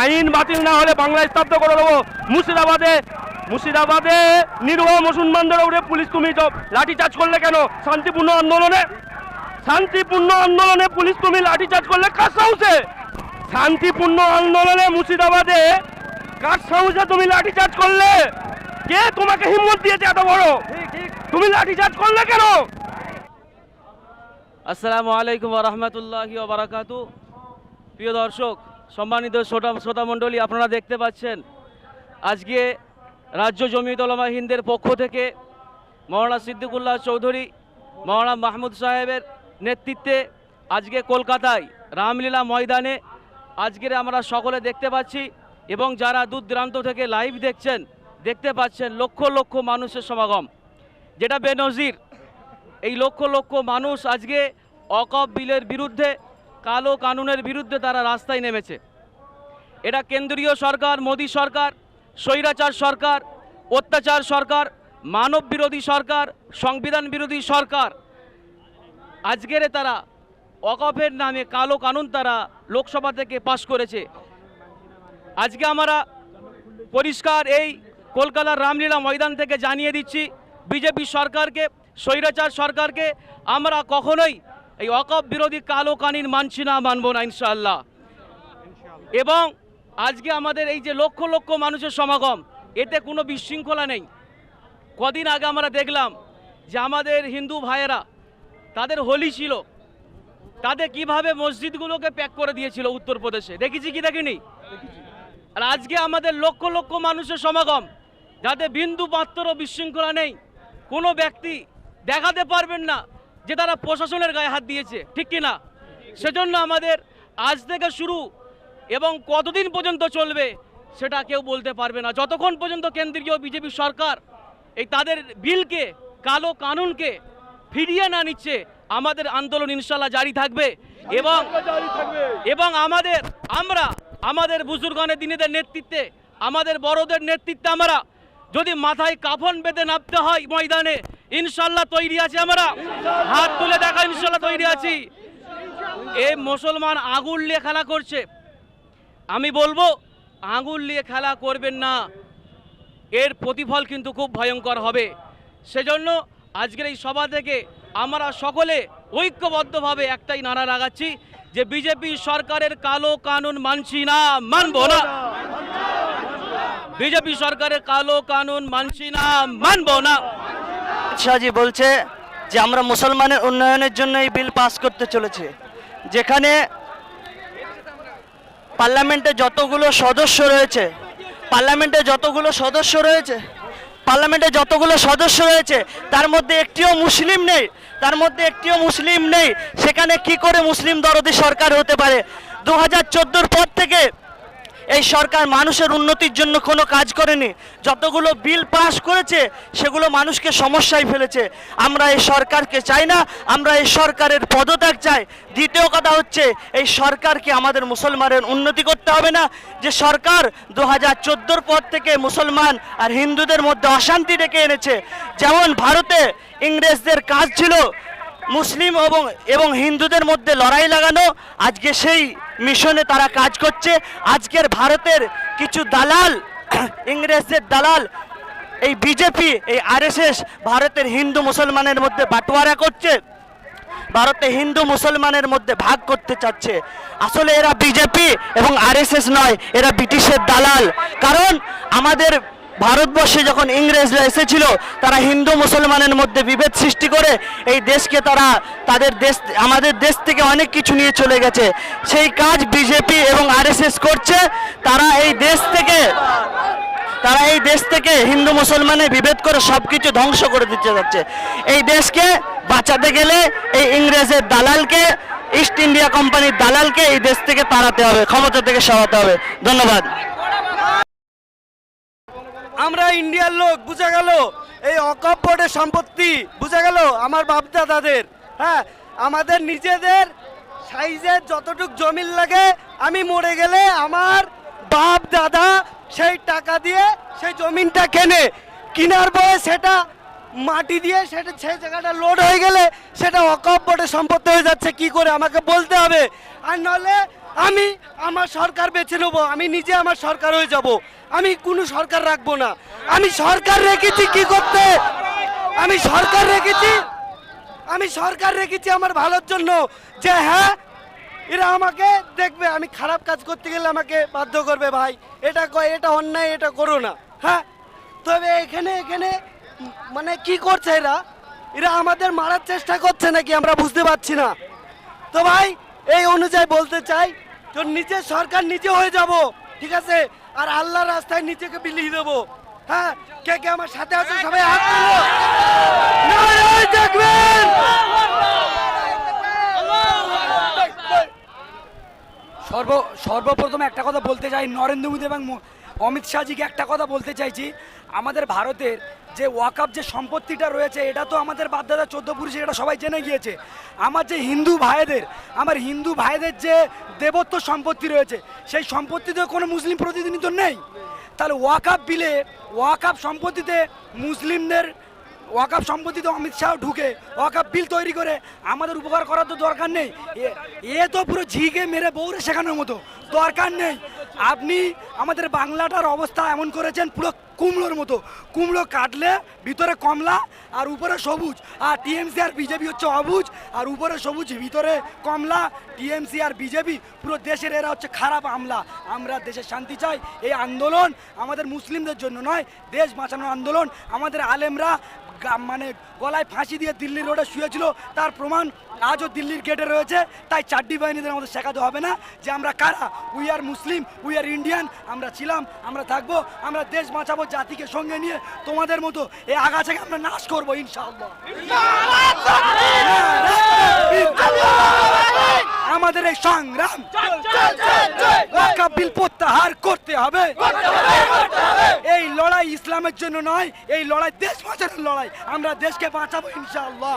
আইন বাতিল না হলে বাংলায় স্তব্ধ করে দেবো। মুর্শিদাবাদে মুর্শিদাবাদে নির্ভর মুসলমানদের উপরে পুলিশ তুমি লাঠিচার্জ করলে কেন? শান্তিপূর্ণ আন্দোলনে শান্তিপূর্ণ আন্দোলনে পুলিশ তুমি লাঠিচার্জ করলে কার সাহসে? শান্তিপূর্ণ আন্দোলনে মুর্শিদাবাদে কার সাহসে তুমি লাঠিচার্জ করলে? কে তোমাকে হিম্মত দিয়েছে এত বড়? তুমি লাঠিচার্জ করলে কেন? আসসালামু আলাইকুম রহমতুল্লাহি বারাকাতু। প্রিয় দর্শক সম্মানিত শ্রোতা শ্রোতামণ্ডলী, আপনারা দেখতে পাচ্ছেন, আজকে রাজ্য জমিয়ত ওলামা পক্ষ থেকে মৌলানা সিদ্দিকুল্লাহ চৌধুরী, মৌলানা মাহমুদ সাহেবের নেতৃত্বে আজকে কলকাতায় রামলীলা ময়দানে আজকের আমরা সকলে দেখতে পাচ্ছি এবং যারা দূর দূরান্ত থেকে লাইভ দেখছেন, দেখতে পাচ্ছেন লক্ষ লক্ষ মানুষের সমাগম। যেটা বেনজির, এই লক্ষ লক্ষ মানুষ আজকে অকপ বিলের বিরুদ্ধে কালো কানুনের বিরুদ্ধে তারা রাস্তায় নেমেছে। এটা কেন্দ্রীয় সরকার, মোদী সরকার, স্বৈরাচার সরকার, অত্যাচার সরকার মানব বিরোধী সরকার, সংবিধান বিরোধী সরকার। আজকের তারা অকফের নামে কালো কানুন তারা লোকসভা থেকে পাশ করেছে। আজকে আমরা পরিষ্কার এই কলকাতার রামলীলা ময়দান থেকে জানিয়ে দিচ্ছি, বিজেপি সরকারকে, স্বৈরাচার সরকারকে আমরা কখনোই এই অকপ বিরোধী কালো কানিন মানছি না, মানব না, ইনশাআল্লাহ। এবং আজকে আমাদের এই যে লক্ষ লক্ষ মানুষের সমাগম, এতে কোনো বিশৃঙ্খলা নেই। কদিন আগে আমরা দেখলাম যে আমাদের হিন্দু ভাইয়েরা, তাদের হোলি ছিল। তাদের কীভাবে মসজিদগুলোকে প্যাক করে দিয়েছিল উত্তরপ্রদেশে। দেখেছি কি দেখিনি? আর আজকে আমাদের লক্ষ লক্ষ মানুষের সমাগম, যাতে বিন্দু মাত্র বিশৃঙ্খলা নেই। কোনো ব্যক্তি দেখাতে পারবেন না। যে তারা প্রশাসনের গায়ে হাত দিয়েছে ঠিক কি না সেজন্য আমাদের আজ থেকে শুরু এবং কতদিন পর্যন্ত চলবে সেটা কেউ বলতে পারবে না। যতক্ষণ পর্যন্ত কেন্দ্রীয় বিজেপি সরকার এই তাদের বিলকে কালো কানুনকে ফিরিয়ে না নিচ্ছে আমাদের আন্দোলন ইনশাল্লাহ জারি থাকবে এবং এবং আমাদের আমরা আমাদের বুজুর্গানের দিনেদের নেতৃত্বে আমাদের বড়দের নেতৃত্বে আমরা যদি মাথায় কাফন বেঁধে নামতে হয় ময়দানে, ইনশাল্লাহ তৈরি আছি আমরা। হাত তুলে দেখা, ইনশাল্লাহ তৈরি আছি। এ মুসলমান আগুন নিয়ে খেলা করছে। আমি বলব, আঙুল নিয়ে খেলা করবেন না। এর প্রতিফল কিন্তু খুব ভয়ঙ্কর হবে। সেজন্য আজকের এই সভা থেকে আমরা সকলে ঐক্যবদ্ধভাবে একটাই নারা লাগাচ্ছি যে বিজেপি সরকারের কালো কানুন মানছি না, মানব না। বিজেপি সরকারের কালো কানুন মানছি না, মানবো না। শাহজি বলছে যে আমরা মুসলমানের উন্নয়নের জন্য এই বিল পাস করতে চলেছে। যেখানে পার্লামেন্টে যতগুলো সদস্য রয়েছে, পার্লামেন্টে যতগুলো সদস্য রয়েছে, পার্লামেন্টে যতগুলো সদস্য রয়েছে, তার মধ্যে একটিও মুসলিম নেই, তার মধ্যে একটিও মুসলিম নেই। সেখানে কি করে মুসলিম দরদি সরকার হতে পারে? দু হাজার পর থেকে এই সরকার মানুষের উন্নতির জন্য কোনো কাজ করেনি। যতগুলো বিল পাস করেছে, সেগুলো মানুষকে সমস্যায় ফেলেছে। আমরা এই সরকারকে চাই না, আমরা এই সরকারের পদত্যাগ চাই। দ্বিতীয় কথা হচ্ছে, এই সরকারকে আমাদের মুসলমানের উন্নতি করতে হবে না। যে সরকার দু হাজার চোদ্দোর পর থেকে মুসলমান আর হিন্দুদের মধ্যে অশান্তি ডেকে এনেছে। যেমন ভারতে ইংরেজদের কাজ ছিল মুসলিম এবং এবং হিন্দুদের মধ্যে লড়াই লাগানো। আজকে সেই মিশনে তারা কাজ করছে। আজকের ভারতের কিছু দালাল, ইংরেজদের দালাল, এই বিজেপি, এই আরএসএস ভারতের হিন্দু মুসলমানের মধ্যে বাটোয়ারা করছে। ভারতে হিন্দু মুসলমানের মধ্যে ভাগ করতে চাচ্ছে। আসলে এরা বিজেপি এবং আরএসএস নয়, এরা ব্রিটিশের দালাল। কারণ আমাদের ভারতবর্ষে যখন ইংরেজরা এসেছিল, তারা হিন্দু মুসলমানের মধ্যে বিভেদ সৃষ্টি করে এই দেশকে তারা তাদের দেশ, আমাদের দেশ থেকে অনেক কিছু নিয়ে চলে গেছে। সেই কাজ বিজেপি এবং আরএসএস করছে। তারা এই দেশ থেকে, তারা এই দেশ থেকে হিন্দু মুসলমানের বিভেদ করে সব কিছু ধ্বংস করে দিতে যাচ্ছে। এই দেশকে বাঁচাতে গেলে এই ইংরেজের দালালকে, ইস্ট ইন্ডিয়া কোম্পানির দালালকে এই দেশ থেকে তাড়াতে হবে, ক্ষমতা থেকে সরাতে হবে। ধন্যবাদ। আমরা ইন্ডিয়ার লোক, বুঝা গেল? এই অকপ বোর্ডের সম্পত্তি, বুঝা গেল? আমার বাপদাদাদের হ্যাঁ? আমাদের নিজেদের সাইজের যতটুক জমিন লাগে, আমি মরে গেলে আমার বাপ, দাদা সেই টাকা দিয়ে সেই জমিনটা কেনে। কিনার বয়ে সেটা মাটি দিয়ে সেটা সেই জায়গাটা লোড হয়ে গেলে সেটা অকপ বোর্ডের সম্পত্তি হয়ে যাচ্ছে। কি করে আমাকে বলতে হবে? আর নলে আমি আমার সরকার বেছে নেব, আমি নিজে আমার সরকার হয়ে যাব। আমি কোনো সরকার রাখব না। আমি সরকার রেখেছি কি করতে? আমি সরকার রেখেছি, আমি সরকার রেখেছি আমার ভালোর জন্য যে হ্যাঁ এরা আমাকে দেখবে, আমি খারাপ কাজ করতে গেলে আমাকে বাধ্য করবে ভাই। এটা কয়, এটা অন্যায়, এটা করো না। হ্যাঁ? তবে এখানে এখানে মানে কি করছে এরা? এরা আমাদের মারার চেষ্টা করছে নাকি আমরা বুঝতে পারছি না। তো ভাই, এই অনুযায়ী বলতে চাই তো নিজের সরকার নিজে হয়ে যাব, ঠিক আছে? আর আল্লাহর রাস্তায় নিজেকে বিলিয়ে দেবো। হ্যাঁ? কে কে আমার সাথে আছে সবাই হাত দেখবেন! সর্ব, সর্বপ্রথম একটা কথা বলতে চাই নরেন্দ্র মোদী এবং অমিত শাহজিকে একটা কথা বলতে চাইছি। আমাদের ভারতের যে ওয়াকআপ যে সম্পত্তিটা রয়েছে, এটা তো আমাদের বাপদাদা চোদ্দ পুরুষে এটা সবাই জেনে গিয়েছে। আমার যে হিন্দু ভাইদের, আমার হিন্দু ভাইদের যে দেবত্ব সম্পত্তি রয়েছে, সেই সম্পত্তিতে কোনো মুসলিম প্রতিনিধিত্ব নেই। তাহলে ওয়াকআপ বিলে, ওয়াকআপ সম্পত্তিতে মুসলিমদের ওয়াকাপ সম্পত্তি তো অমিত শাহ ঢুকে ওয়াকাপ বিল তৈরি করে, আমাদের উপকার করার তো দরকার নেই। এ- তো পুরো ঝিকে মেরে বৌরে শেখানোর মতো। দরকার নেই। আপনি আমাদের বাংলাটার অবস্থা এমন করেছেন, পুরো কুমড়োর মতো। কুমড়ো কাটলে ভিতরে কমলা আর উপরে সবুজ। আর টিএমসি আর বিজেপি হচ্ছে অবুজ। আর উপরে সবুজ, ভিতরে কমলা। টিএমসি আর বিজেপি, পুরো দেশের এরা হচ্ছে খারাপ আমলা। আমরা দেশের শান্তি চাই। এই আন্দোলন আমাদের মুসলিমদের জন্য নয়, দেশ বাঁচানোর আন্দোলন। আমাদের আলেমরা মানে গলায় ফাঁসি দিয়ে দিল্লি রোডে শুয়েছিল। তার প্রমাণ আজও দিল্লির গেটে রয়েছে। তাই চারটি বাহিনীদের আমাদের শেখাতে হবে না যে আমরা কারা। We are Muslim we are Indian আমরা ছিলাম আমরা থাকব আমরা দেশ বাঁচাবো জাতিকে সঙ্গে নিয়ে। তোমাদের মতো এই আগাছাকে আমরা নাশ করব ইনশাআল্লাহ। আমাদের এই সংগ্রাম বিল প্রত্যাহার করতে হবে। লড়াই ইসলামের জন্য নয় এই লড়াই দেশ বাঁচানোর লড়াই। আমরা দেশকে বাঁচাবো ইনশাআল্লাহ।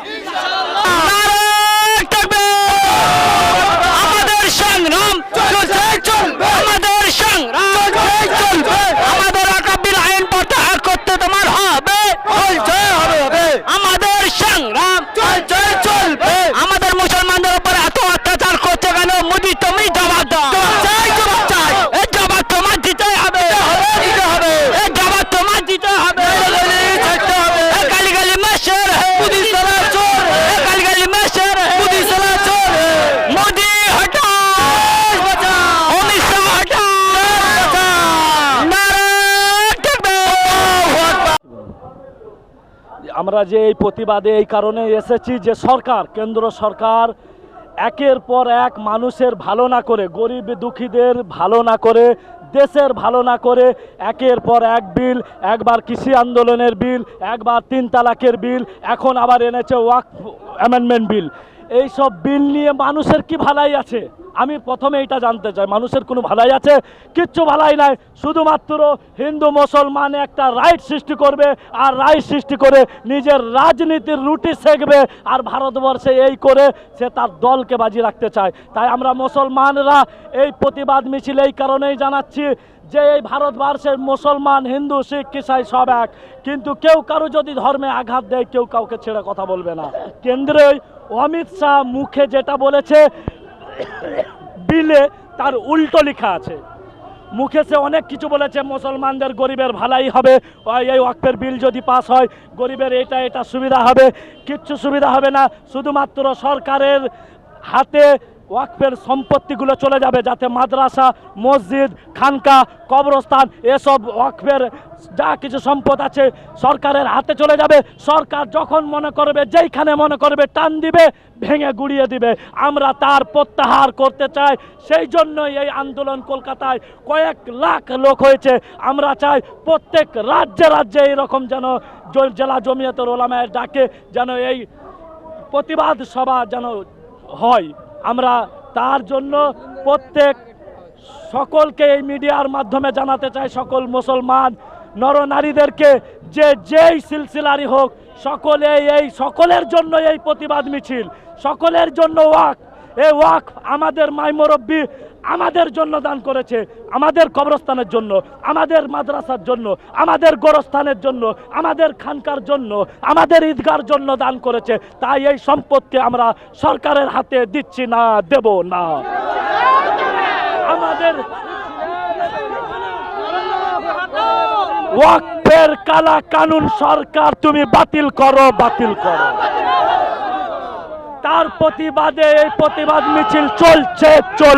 আমাদের সংগ্রাম চলবে। আমাদের সংগ্রাম চলবে। আমাদের আকাবিল আইন প্রত্যাহার করতে তোমার হবে হবে। আমাদের সংগ্রাম চলছে চলবে আমাদের মুসলমানদের উপর এত অত্যাচার করতে গেল মোদি তুমি জবাব দাও চাই জবাব চাই এই জবাব তোমার দিতে হবে দিতে হবে এই জবাব তোমার দিতে হবে থাকতে হবে গালি গালি মেশের মোদি সারা চোর গালি গালি মেশের মোদি সারা চোর মোদি হটা অমিত শাহ হটা আমরা যে এই প্রতিবাদে এই কারণে এসেছি যে সরকার, কেন্দ্র সরকার একের পর এক মানুষের ভালো না করে, গরিব দুঃখীদের ভালো না করে, দেশের ভালো না করে একের পর এক বিল, একবার কৃষি আন্দোলনের বিল, একবার তিন তালাকের বিল, এখন আবার এনেছে ওয়াক অ্যামেন্ডমেন্ট বিল। এই সব বিল নিয়ে মানুষের কি ভালাই আছে? আমি প্রথমে এটা জানতে চাই, মানুষের কোনো ভালাই আছে? কিচ্ছু ভালাই নাই, শুধুমাত্র হিন্দু মুসলমান একটা রাইট সৃষ্টি করবে আর রাইট সৃষ্টি করে নিজের রাজনীতির রুটি শেখবে আর ভারতবর্ষে এই করে সে তার দলকে বাজি রাখতে চায়। তাই আমরা মুসলমানরা এই প্রতিবাদ মিছিল এই কারণেই জানাচ্ছি যে এই ভারতবর্ষের মুসলমান, হিন্দু, শিখ কিসাই সব এক। কিন্তু কেউ কারও যদি ধর্মে আঘাত দেয়, কেউ কাউকে ছেড়ে কথা বলবে না। কেন্দ্রে অমিত শাহ মুখে যেটা বলেছে, বিলে তার উল্টো লেখা আছে। মুখে সে অনেক কিছু বলেছে, মুসলমানদের গরিবের ভালাই হবে এই ওয়াকফের বিল যদি পাস হয়, গরিবের এটা এটা সুবিধা হবে, কিচ্ছু সুবিধা হবে না। শুধুমাত্র সরকারের হাতে ওয়াকফের সম্পত্তিগুলো চলে যাবে যাতে মাদ্রাসা, মসজিদ, খানকা, কবরস্থান, এসব ওয়াকফের যা কিছু সম্পদ আছে সরকারের হাতে চলে যাবে। সরকার যখন মনে করবে, যেইখানে মনে করবে, টান দিবে, ভেঙে গুড়িয়ে দিবে। আমরা তার প্রত্যাহার করতে চাই। সেই জন্যই এই আন্দোলন কলকাতায় কয়েক লাখ লোক হয়েছে। আমরা চাই প্রত্যেক রাজ্যে রাজ্যে এরকম যেন জেলা জমিয়তের ওলামায়ের ডাকে যেন এই প্রতিবাদ সভা যেন হয়। আমরা তার জন্য প্রত্যেক সকলকে এই মিডিয়ার মাধ্যমে জানাতে চাই, সকল মুসলমান নরনারীদেরকে যে যেই সিলসিলারই হোক, সকলে এই সকলের জন্য এই প্রতিবাদ মিছিল, সকলের জন্য ওয়াক। এ ওয়াক আমাদের মাই মুরব্বী আমাদের জন্য দান করেছে, আমাদের কবরস্থানের জন্য, আমাদের মাদ্রাসার জন্য, আমাদের গোরস্থানের জন্য, আমাদের খানকার জন্য, আমাদের ঈদগার জন্য দান করেছে। তাই এই সম্পত্তি আমরা সরকারের হাতে দিচ্ছি না, দেব না। আমাদের ওয়াকফের কালা কানুন সরকার, তুমি বাতিল করো বাতিল করো। তার প্রতিবাদে এই প্রতিবাদ মিছিল চলছে চল